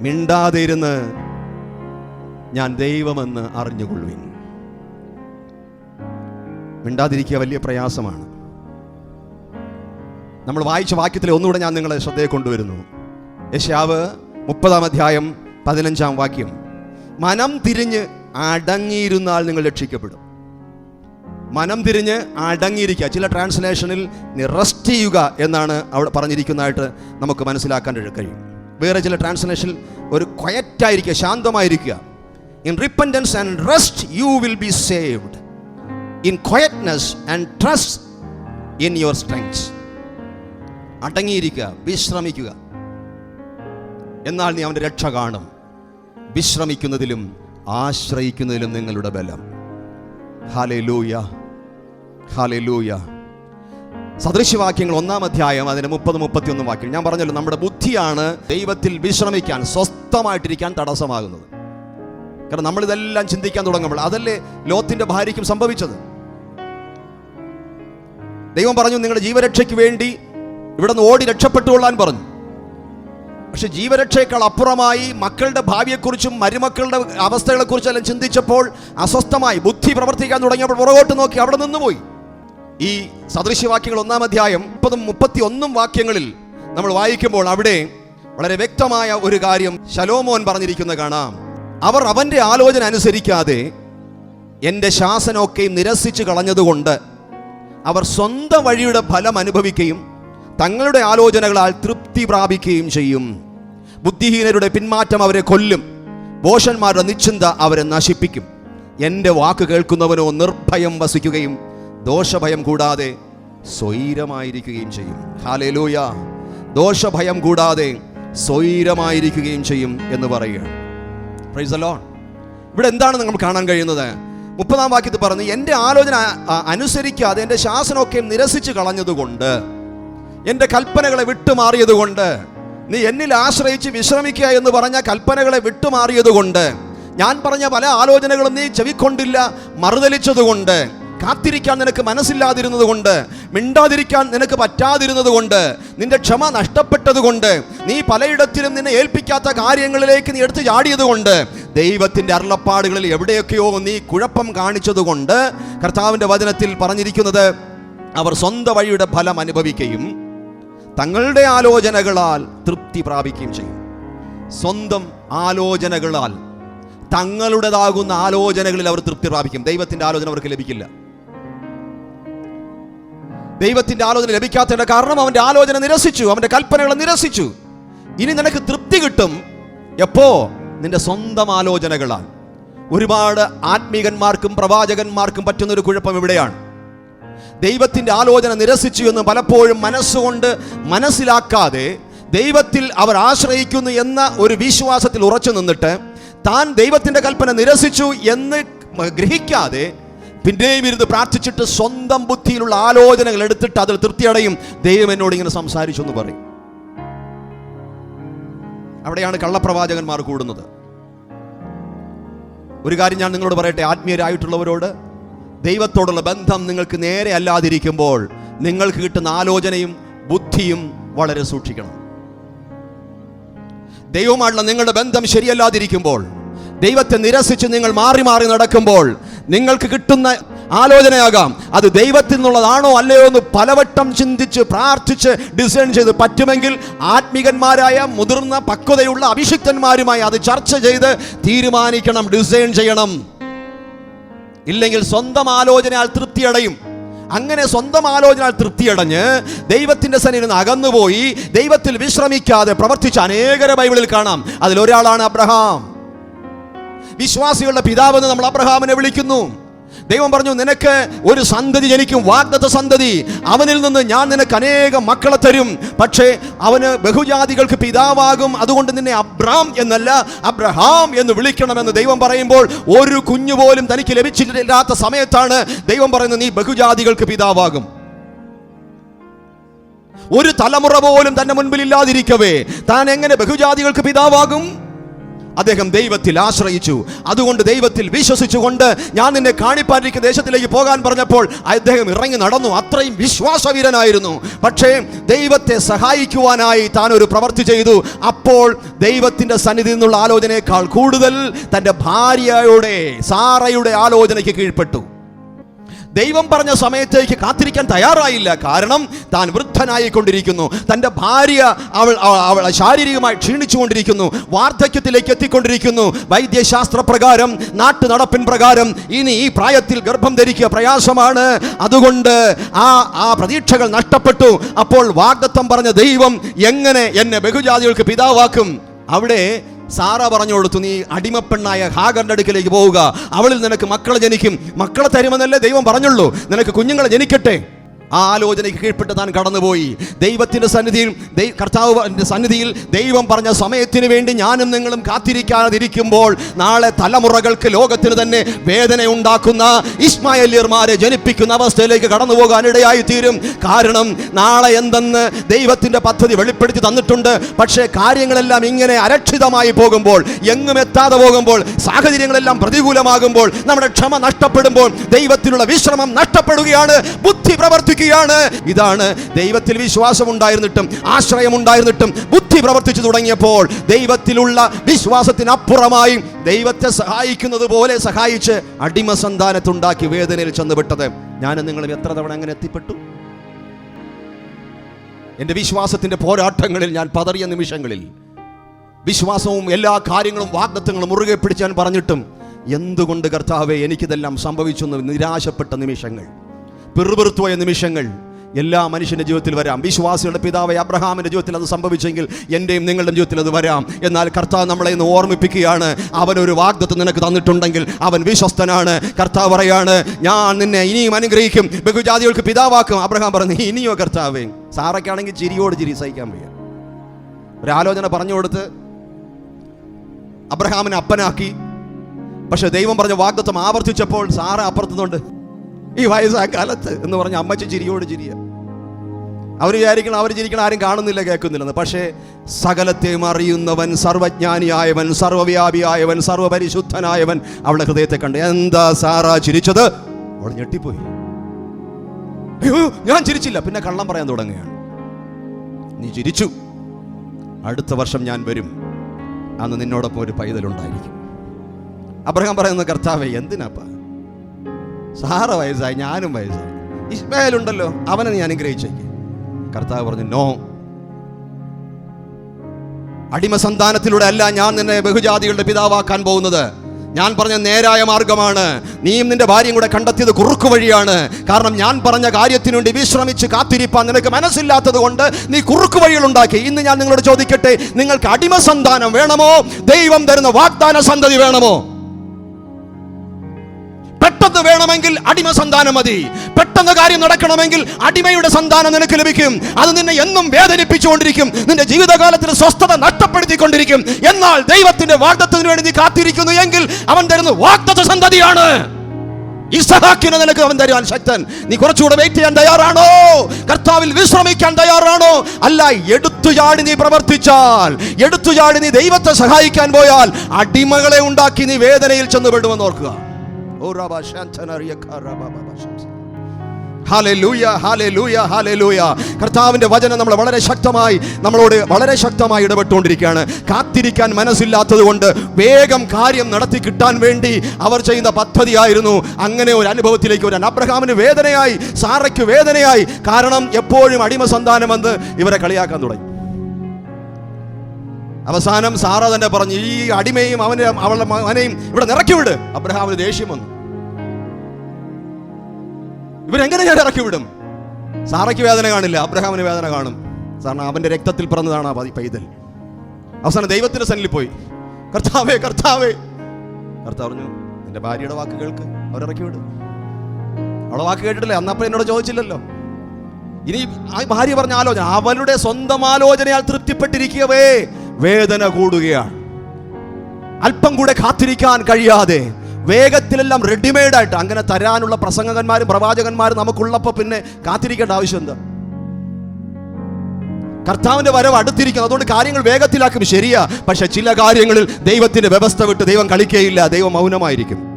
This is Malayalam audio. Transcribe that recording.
മിണ്ടാതെ ഇരുന്ന് ഞാൻ ദൈവമെന്ന് അറിഞ്ഞുകൊള്ളുവിൻ. മിണ്ടാതിരിക്കുക വലിയ പ്രയാസമാണ്. നമ്മൾ വായിച്ച വാക്യത്തിൽ ഒന്നുകൂടെ ഞാൻ നിങ്ങളെ ശ്രദ്ധയെ കൊണ്ടുവരുന്നു. യശാവ് മുപ്പതാം അധ്യായം പതിനഞ്ചാം വാക്യം. മനം തിരിഞ്ഞ് അടങ്ങിയിരുന്നാൽ നിങ്ങൾ രക്ഷിക്കപ്പെടും. മനം തിരിഞ്ഞ് അടങ്ങിയിരിക്കുക ചില ട്രാൻസ്ലേഷനിൽ റെസ്റ്റ് ചെയ്യുക എന്നാണ് അവിടെ പറഞ്ഞിരിക്കുന്നതായിട്ട് നമുക്ക് മനസ്സിലാക്കാൻ കഴിയും. വേറെ ചില ട്രാൻസ്ലേഷനിൽ ഒരു ക്വയറ്റായിരിക്കുക ശാന്തമായിരിക്കുക. In repentance and rest you will be saved in quietness and trust in your strength അടങ്ങിയിരിക്കുക വിശ്രമിക്കുക. എന്നാൽ നീ അവന്റെ രക്ഷ കാണും. വിശ്രമിക്കുന്നതിലും ആശ്രയിക്കുന്നതിലും നിങ്ങളുടെ ബലം. ഹാലേ ലൂയ ഹാലേ ലൂയ സദൃശ്യവാക്യങ്ങൾ ഒന്നാം അധ്യായം അതിന് മുപ്പത് മുപ്പത്തിയൊന്ന് വാക്യം. ഞാൻ പറഞ്ഞല്ലോ നമ്മുടെ ബുദ്ധിയാണ് ദൈവത്തിൽ വിശ്രമിക്കാൻ സ്വസ്ഥമായിട്ടിരിക്കാൻ തടസ്സമാകുന്നത്. കാരണം നമ്മളിതെല്ലാം ചിന്തിക്കാൻ തുടങ്ങുമ്പോൾ അതല്ലേ ലോത്തിന്റെ ഭാര്യയ്ക്കും സംഭവിച്ചത്. ദൈവം പറഞ്ഞു നിങ്ങളുടെ ജീവരക്ഷയ്ക്ക് വേണ്ടി ഇവിടെ നിന്ന് ഓടി രക്ഷപ്പെട്ടുകൊള്ളാൻ പറഞ്ഞു. പക്ഷെ ജീവരക്ഷയേക്കാൾ അപ്പുറമായി മക്കളുടെ ഭാവിയെക്കുറിച്ചും മരുമക്കളുടെ അവസ്ഥകളെക്കുറിച്ചെല്ലാം ചിന്തിച്ചപ്പോൾ അസ്വസ്ഥമായി ബുദ്ധി പ്രവർത്തിക്കാൻ തുടങ്ങിയപ്പോൾ പുറകോട്ട് നോക്കി അവിടെ നിന്നുപോയി. ഈ സദൃശ്യവാക്യങ്ങൾ ഒന്നാം അധ്യായം മുപ്പതും മുപ്പത്തി ഒന്നും വാക്യങ്ങളിൽ നമ്മൾ വായിക്കുമ്പോൾ അവിടെ വളരെ വ്യക്തമായ ഒരു കാര്യം ശലോമോൻ പറഞ്ഞിരിക്കുന്ന കാണാം. അവർ അവന്റെ ആലോചന അനുസരിക്കാതെ എന്റെ ശാസനമൊക്കെയും നിരസിച്ചു കളഞ്ഞതുകൊണ്ട് അവർ സ്വന്തം വഴിയുടെ ഫലം അനുഭവിക്കുകയും തങ്ങളുടെ ആലോചനകളാൽ തൃപ്തി പ്രാപിക്കുകയും ചെയ്യും. ബുദ്ധിഹീനരുടെ പിന്മാറ്റം അവരെ കൊല്ലും. ഭോഷന്മാരുടെ നിശ്ചിന്ത അവരെ നശിപ്പിക്കും. എന്റെ വാക്ക് കേൾക്കുന്നവനോ നിർഭയം വസിക്കുകയും ദോഷഭയം കൂടാതെ സ്വൈരമായിരിക്കുകയും ചെയ്യും. ഹാലേലൂയ ദോഷഭയം കൂടാതെ സ്വൈരമായിരിക്കുകയും ചെയ്യും എന്ന് പറയുകയാണ് പ്രൈസ് അലോൺ. ഇവിടെ എന്താണ് നമ്മൾ കാണാൻ കഴിയുന്നത്? മുപ്പതാം വാക്യത്തിൽ പറഞ്ഞ് എന്റെ ആലോചന അനുസരിക്കാതെ എന്റെ ശാസനമൊക്കെ നിരസിച്ച് കളഞ്ഞതുകൊണ്ട് എന്റെ കൽപ്പനകളെ വിട്ടുമാറിയതുകൊണ്ട് നീ എന്നിൽ ആശ്രയിച്ച് വിശ്രമിക്കുക എന്ന് പറഞ്ഞ കൽപ്പനകളെ വിട്ടുമാറിയതുകൊണ്ട് ഞാൻ പറഞ്ഞ പല ആലോചനകളും നീ ചെവിക്കൊണ്ടില്ല മറുതലിച്ചതുകൊണ്ട് കാത്തിരിക്കാൻ നിനക്ക് മനസ്സില്ലാതിരുന്നത് കൊണ്ട് മിണ്ടാതിരിക്കാൻ നിനക്ക് പറ്റാതിരുന്നത് കൊണ്ട് നിന്റെ ക്ഷമ നഷ്ടപ്പെട്ടതുകൊണ്ട് നീ പലയിടത്തിലും നിന്നെ ഏൽപ്പിക്കാത്ത കാര്യങ്ങളിലേക്ക് നീ എടുത്തു ചാടിയതുകൊണ്ട് ദൈവത്തിന്റെ അരുളപ്പാടുകളിൽ എവിടെയൊക്കെയോ നീ കുഴപ്പം കാണിച്ചതുകൊണ്ട് കർത്താവിന്റെ വചനത്തിൽ പറഞ്ഞിരിക്കുന്നത് അവർ സ്വന്തം വഴിയുടെ ഫലം അനുഭവിക്കുകയും തങ്ങളുടെ ആലോചനകളാൽ തൃപ്തി പ്രാപിക്കുകയും ചെയ്യും. സ്വന്തം ആലോചനകളാൽ തങ്ങളുടേതാകുന്ന ആലോചനകളിൽ അവർ തൃപ്തി പ്രാപിക്കും. ദൈവത്തിന്റെ ആലോചന അവർക്ക് ലഭിക്കില്ല. ദൈവത്തിന്റെ ആലോചന ലഭിക്കാത്തതിന്റെ കാരണം അവന്റെ ആലോചന നിരസിച്ചു അവന്റെ കൽപ്പനകളെ നിരസിച്ചു. ഇനി നിനക്ക് തൃപ്തി കിട്ടും. എപ്പോ? നിന്റെ സ്വന്തം ആലോചനകളാൽ. ഒരുപാട് ആത്മീകന്മാർക്കും പ്രവാചകന്മാർക്കും പറ്റുന്ന ഒരു കുഴപ്പം ഇവിടെയാണ്. ദൈവത്തിന്റെ ആലോചന നിരസിച്ചു എന്ന് പലപ്പോഴും മനസ്സുകൊണ്ട് മനസ്സിലാക്കാതെ ദൈവത്തിൽ അവർ ആശ്രയിക്കുന്നു എന്ന ഒരു വിശ്വാസത്തിൽ ഉറച്ചു നിന്നിട്ട് താൻ ദൈവത്തിന്റെ കൽപ്പന നിരസിച്ചു എന്ന് ഗ്രഹിക്കാതെ പിന്നെയും ഇരുന്ന് പ്രാർത്ഥിച്ചിട്ട് സ്വന്തം ബുദ്ധിയിലുള്ള ആലോചനകൾ എടുത്തിട്ട് അതിൽ തൃപ്തിയടയും. ദൈവം എന്നോട് ഇങ്ങനെ സംസാരിച്ചു എന്ന് പറയും. അവിടെയാണ് കള്ളപ്രവാചകന്മാർ കൂടുന്നത്. ഒരു കാര്യം ഞാൻ നിങ്ങളോട് പറയട്ടെ ആത്മീയരായിട്ടുള്ളവരോട് ദൈവത്തോടുള്ള ബന്ധം നിങ്ങൾക്ക് നേരെ അല്ലാതിരിക്കുമ്പോൾ നിങ്ങൾക്ക് കിട്ടുന്ന ആലോചനയും ബുദ്ധിയും വളരെ സൂക്ഷിക്കണം. ദൈവമായിട്ടുള്ള നിങ്ങളുടെ ബന്ധം ശരിയല്ലാതിരിക്കുമ്പോൾ ദൈവത്തെ നിരസിച്ച് നിങ്ങൾ മാറി മാറി നടക്കുമ്പോൾ നിങ്ങൾക്ക് കിട്ടുന്ന ആലോചനയാകാം. അത് ദൈവത്തിൽ നിന്നുള്ളതാണോ അല്ലയോ എന്ന് പലവട്ടം ചിന്തിച്ച് പ്രാർത്ഥിച്ച് ഡിസൈൻ ചെയ്ത് പറ്റുമെങ്കിൽ ആത്മീകന്മാരായ മുതിർന്ന പക്വതയുള്ള അഭിഷിക്തന്മാരുമായി അത് ചർച്ച ചെയ്ത് തീരുമാനിക്കണം ഡിസൈൻ ചെയ്യണം. ഇല്ലെങ്കിൽ സ്വന്തം ആലോചനയാൽ തൃപ്തിയടയും. അങ്ങനെ സ്വന്തം ആലോചനയാൽ തൃപ്തിയടഞ്ഞ് ദൈവത്തിന്റെ സന്നിധിയിൽ നിന്ന് അകന്നുപോയി ദൈവത്തിൽ വിശ്രമിക്കാതെ പ്രവർത്തിച്ച അനേകരെ ബൈബിളിൽ കാണാം. അതിലൊരാളാണ് അബ്രഹാം. വിശ്വാസികളുടെ പിതാവെന്ന് നമ്മൾ അബ്രഹാമിനെ വിളിക്കുന്നു. ദൈവം പറഞ്ഞു നിനക്ക് ഒരു സന്തതി ജനിക്കും വാഗ്ദത്ത സന്തതി. അവനിൽ നിന്ന് ഞാൻ നിനക്ക് അനേകം മക്കളെ തരും. പക്ഷേ അവന് ബഹുജാതികൾക്ക് പിതാവാകും. അതുകൊണ്ട് നിന്നെ അബ്രാം എന്നല്ല അബ്രഹാം എന്ന് വിളിക്കണമെന്ന് ദൈവം പറയുമ്പോൾ ഒരു കുഞ്ഞു പോലും തനിക്ക് ലഭിച്ചിട്ടില്ലാത്ത സമയത്താണ് ദൈവം പറയുന്നത് നീ ബഹുജാതികൾക്ക് പിതാവാകും. ഒരു തലമുറ പോലും തന്റെ മുൻപിൽ ഇല്ലാതിരിക്കവേ. താൻ എങ്ങനെ ബഹുജാതികൾക്ക് പിതാവാകും? അദ്ദേഹം ദൈവത്തിൽ ആശ്രയിച്ചു. അതുകൊണ്ട് ദൈവത്തിൽ വിശ്വസിച്ചുകൊണ്ട് ഞാൻ നിന്നെ കാണിപ്പാനിരിക്കുന്ന ദേശത്തിലേക്ക് പോകാൻ പറഞ്ഞപ്പോൾ അദ്ദേഹം ഇറങ്ങി നടന്നു. അത്രയും വിശ്വാസവീരനായിരുന്നു. പക്ഷേ ദൈവത്തെ സഹായിക്കുവാനായി താൻ ഒരു പ്രവൃത്തി ചെയ്തു. അപ്പോൾ ദൈവത്തിന്റെ സന്നിധി നിന്നുള്ള ആലോചനയേക്കാൾ കൂടുതൽ തന്റെ ഭാര്യയുടെ സാറയുടെ ആലോചനയ്ക്ക് കീഴ്പ്പെട്ടു. ദൈവം പറഞ്ഞ സമയത്തേക്ക് കാത്തിരിക്കാൻ തയ്യാറായില്ല. കാരണം താൻ വൃദ്ധനായിക്കൊണ്ടിരിക്കുന്നു. തന്റെ ഭാര്യ അവൾ അവ- അവൾ ശാരീരികമായി ക്ഷീണിച്ചുകൊണ്ടിരിക്കുന്നു. വാർദ്ധക്യത്തിലേക്ക് എത്തിക്കൊണ്ടിരിക്കുന്നു. വൈദ്യശാസ്ത്ര പ്രകാരം നാട്ടു നടപ്പിൻ പ്രകാരം ഇനി ഈ പ്രായത്തിൽ ഗർഭം ധരിക്കുക പ്രയാസമാണ്. അതുകൊണ്ട് ആ ആ പ്രതീക്ഷകൾ നഷ്ടപ്പെട്ടു. അപ്പോൾ വാഗ്ദത്തം പറഞ്ഞ ദൈവം എങ്ങനെ എന്നെ ബഹുജാതികൾക്ക് പിതാവാക്കും? അവിടെ സാറ പറഞ്ഞു കൊടുത്തു നീ അടിമപ്പെണ്ണായ ഹാഗറിന്റെ അടുക്കിലേക്ക് പോവുക. അവളിൽ നിനക്ക് മക്കളെ ജനിക്കും. മക്കളെ തരുമെന്നല്ലേ ദൈവം പറഞ്ഞുള്ളൂ. നിനക്ക് കുഞ്ഞുങ്ങളെ ജനിക്കട്ടെ. ആ ആലോചനയ്ക്ക് കീഴ്പ്പെട്ട് താൻ കടന്നുപോയി. ദൈവത്തിന്റെ സന്നിധിയിൽ ദൈവ കർത്താവിന്റെ സന്നിധിയിൽ ദൈവം പറഞ്ഞ സമയത്തിന് വേണ്ടി ഞാനും നിങ്ങളും കാത്തിരിക്കാതിരിക്കുമ്പോൾ നാളെ തലമുറകൾക്ക് ലോകത്തിന് തന്നെ വേദന ഉണ്ടാക്കുന്ന ഇസ്മായേലിയർമാരെ ജനിപ്പിക്കുന്ന അവസ്ഥയിലേക്ക് കടന്നു പോകാനിടയായി തീരും കാരണം നാളെ എന്തെന്ന് ദൈവത്തിന്റെ പദ്ധതി വെളിപ്പെടുത്തി തന്നിട്ടുണ്ട്. പക്ഷേ കാര്യങ്ങളെല്ലാം ഇങ്ങനെ അരക്ഷിതമായി പോകുമ്പോൾ എങ്ങും എത്താതെ പോകുമ്പോൾ സാഹചര്യങ്ങളെല്ലാം പ്രതികൂലമാകുമ്പോൾ നമ്മുടെ ക്ഷമ നഷ്ടപ്പെടുമ്പോൾ ദൈവത്തിനുള്ള വിശ്രമം നഷ്ടപ്പെടുകയാണ്. ബുദ്ധി പ്രവർത്തിക്കുകയാണ് ഇതാണ് ദൈവത്തിൽ വിശ്വാസം ഉണ്ടായിരുന്നിട്ടും ആശ്രയം ഉണ്ടായിരുന്നിട്ടും ബുദ്ധി പ്രവർത്തിച്ചു തുടങ്ങിയപ്പോൾ ദൈവത്തിലുള്ള വിശ്വാസത്തിനപ്പുറമായി ദൈവത്തെ സഹായിക്കുന്നത് പോലെ സഹായിച്ച് അടിമ സന്താനത്തുണ്ടാക്കി വേദനയിൽ ചെന്നുവിട്ടത് ഞാൻ നിങ്ങളും എത്ര തവണ അങ്ങനെ എത്തിപ്പെട്ടു? എന്റെ വിശ്വാസത്തിന്റെ പോരാട്ടങ്ങളിൽ ഞാൻ പതറിയ നിമിഷങ്ങളിൽ വിശ്വാസവും എല്ലാ കാര്യങ്ങളും വാഗ്ദത്തങ്ങളും മുറുകെ പിടിച്ചാൻ പറഞ്ഞിട്ടും എന്തുകൊണ്ട് കർത്താവെ എനിക്കിതെല്ലാം സംഭവിച്ചു നിരാശപ്പെട്ട നിമിഷങ്ങൾ. പിറുപിറുത്തുപോയ നിമിഷങ്ങൾ എല്ലാ മനുഷ്യന്റെ ജീവിതത്തിൽ വരാം. വിശ്വാസികളുടെ പിതാവ് അബ്രഹാമിന്റെ ജീവിതത്തിൽ അത് സംഭവിച്ചെങ്കിൽ എന്റെയും നിങ്ങളുടെ ജീവിതത്തിൽ അത് വരാം. എന്നാൽ കർത്താവ് നമ്മളെ ഇന്ന് ഓർമ്മിപ്പിക്കുകയാണ് അവനൊരു വാഗ്ദത്ത് നിനക്ക് തന്നിട്ടുണ്ടെങ്കിൽ അവൻ വിശ്വസ്തനാണ്. കർത്താവ് പറയാണ് ഞാൻ നിന്നെ ഇനിയും അനുഗ്രഹിക്കും ബഹുജാതികൾക്ക് പിതാവാക്കും. അബ്രഹാം പറഞ്ഞു ഇനിയോ കർത്താവേ? സാറൊക്കെയാണെങ്കിൽ ചിരിയോട് ചിരി സഹിക്കാൻ വയ്യ. ഒരാലോചന പറഞ്ഞു കൊടുത്ത് അബ്രഹാമിനെ അപ്പനാക്കി. പക്ഷെ ദൈവം പറഞ്ഞ വാഗ്ദത്വം ആവർത്തിച്ചപ്പോൾ സാറ അപ്പുറത്തുന്നുണ്ട് ഈ വയസ്സായ കാലത്ത് എന്ന് പറഞ്ഞ അമ്മച്ചി ചിരിയോട് ചിരിയ. അവർ വിചാരിക്കണം അവർ ചിരിക്കണം ആരും കാണുന്നില്ല കേൾക്കുന്നില്ലെന്ന്. പക്ഷേ സകലത്തെയും അറിയുന്നവൻ സർവജ്ഞാനിയായവൻ സർവവ്യാപിയായവൻ സർവപരിശുദ്ധനായവൻ അവളുടെ ഹൃദയത്തെ കണ്ട് എന്താ സാറാ ചിരിച്ചത്? അവൾ ഞെട്ടിപ്പോയി. അയ്യോ ഞാൻ ചിരിച്ചില്ല. പിന്നെ കള്ളം പറയാൻ തുടങ്ങുകയാണ്. നീ ചിരിച്ചു. അടുത്ത വർഷം ഞാൻ വരും. അന്ന് നിന്നോടൊപ്പം ഒരു പൈതലുണ്ടായിരിക്കും അബ്രഹാം പറയുന്ന കർത്താവേ എന്തിനാപ്പ? സാറ വയസ്സായി ഞാനും വയസ്സായി. ഇസ്മായൽ ഉണ്ടല്ലോ അവനെ നീ അനുഗ്രഹിച്ചേക്ക്. കർത്താവ് പറഞ്ഞു നോ. അടിമ സന്താനത്തിലൂടെ അല്ല ഞാൻ നിന്നെ ബഹുജാതികളുടെ പിതാവാക്കാൻ പോകുന്നത്. ഞാൻ പറഞ്ഞ നേരായ മാർഗമാണ്. നീയും നിന്റെ ഭാര്യയും കൂടെ കണ്ടെത്തിയത് കുറുക്കു വഴിയാണ്. കാരണം ഞാൻ പറഞ്ഞ കാര്യത്തിനു വേണ്ടി വിശ്രമിച്ച് കാത്തിരിപ്പാൻ നിനക്ക് മനസ്സില്ലാത്തത് കൊണ്ട് നീ കുറുക്കു വഴികൾ ഉണ്ടാക്കി. ഇന്ന് ഞാൻ നിങ്ങളോട് ചോദിക്കട്ടെ നിങ്ങൾക്ക് അടിമ സന്താനം വേണമോ? ദൈവം തരുന്ന വാഗ്ദാന സന്തതി വേണമോ? വേണമെങ്കിൽ അടിമ സന്താനം മതി. പെട്ടെന്ന് കാര്യം നടക്കണമെങ്കിൽ അടിമയുടെ സന്താനം നിനക്ക് ലഭിക്കും. അത് നിന്നെ എന്നും വേദനിപ്പിച്ചുകൊണ്ടിരിക്കും. നിന്റെ ജീവിതകാലത്തിന് സ്വസ്ഥത നഷ്ടപ്പെടുത്തിക്കൊണ്ടിരിക്കും. എന്നാൽ ദൈവത്തിന്റെ വാഗ്ദത്തത്തിന് വേണ്ടി നീ കാത്തിരിക്കുന്നു എങ്കിൽ അവൻ തരുന്ന വാഗ്ദത്ത സന്തതിയാണ്. ഇസഹാക്കിന് നിനക്ക് അവൻ തരുവാൻ ശക്തൻ. നീ കുറച്ചുകൂടെ വെയിറ്റ് ചെയ്യാൻ തയ്യാറാണോ? കർത്താവിൽ വിശ്രമിക്കാൻ തയ്യാറാണോ? അല്ല എടുത്തുചാടി നീ പ്രവർത്തിച്ചാൽ എടുത്തുചാടി നീ ദൈവത്തെ സഹായിക്കാൻ പോയാൽ അടിമകളെ ഉണ്ടാക്കി നീ വേദനയിൽ ചെന്ന് ഓർക്കുക. കർത്താവിന്റെ വചനം നമ്മൾ വളരെ ശക്തമായി നമ്മളോട് വളരെ ശക്തമായി ഇടപെട്ടുകൊണ്ടിരിക്കുകയാണ്. കാത്തിരിക്കാൻ മനസ്സില്ലാത്തത് കൊണ്ട് വേഗം കാര്യം നടത്തി കിട്ടാൻ വേണ്ടി അവർ ചെയ്യുന്ന പദ്ധതിയായിരുന്നു. അങ്ങനെ ഒരു അനുഭവത്തിലേക്ക് വരാൻ. അബ്രഹാമിന് വേദനയായി സാറയ്ക്ക് വേദനയായി. കാരണം എപ്പോഴും അടിമ സന്താനം വന്ന് ഇവരെ കളിയാക്കാൻ തുടങ്ങി. അവസാനം സാറ തന്നെ പറഞ്ഞു ഈ അടിമയും അവനെ അവളുടെ മകനെയും ഇവിടെ നിറക്കി വിട്. അബ്രഹാമിന് ദേഷ്യം വന്നു. ഇവരെങ്ങനെ ഞാൻ ഇറക്കി വിടും? സാറയ്ക്ക് വേദന കാണില്ല അബ്രഹാമിന് വേദന കാണും. കാരണം അവന്റെ രക്തത്തിൽ പിറന്നതാണ് ആ പതി- പൈതൽ. അവസാനം ദൈവത്തിന്റെ സന്നിൽ പോയി. കർത്താവേ കർത്താവേ. കർത്താവ് പറഞ്ഞു എന്റെ ഭാര്യയുടെ വാക്ക് കേൾക്ക് അവരിറക്കി വിടും. അവളെ വാക്ക് കേട്ടിട്ടില്ലേ? അന്നപ്പം എന്നോട് ചോദിച്ചില്ലല്ലോ. ഇനി ആ ഭാര്യ പറഞ്ഞ ആലോചന അവളുടെ സ്വന്തം ആലോചനയാൽ തൃപ്തിപ്പെട്ടിരിക്കവേ. വേദന കൂടുകയാണ്. അല്പം കൂടെ കാത്തിരിക്കാൻ കഴിയാതെ വേഗത്തിലെല്ലാം റെഡിമെയ്ഡായിട്ട് അങ്ങനെ തരാനുള്ള പ്രസംഗകന്മാരും പ്രവാചകന്മാരും നമുക്കുള്ളപ്പോൾ പിന്നെ കാത്തിരിക്കേണ്ട ആവശ്യം എന്താ? കർത്താവിന്റെ വരവ് അടുത്തിരിക്കുന്നു. അതുകൊണ്ട് കാര്യങ്ങൾ വേഗത്തിലാക്കും. ശരിയാ. പക്ഷെ ചില കാര്യങ്ങളിൽ ദൈവത്തിന്റെ വ്യവസ്ഥ വിട്ട് ദൈവം കളിക്കുകയില്ല ദൈവം മൗനമായിരിക്കും.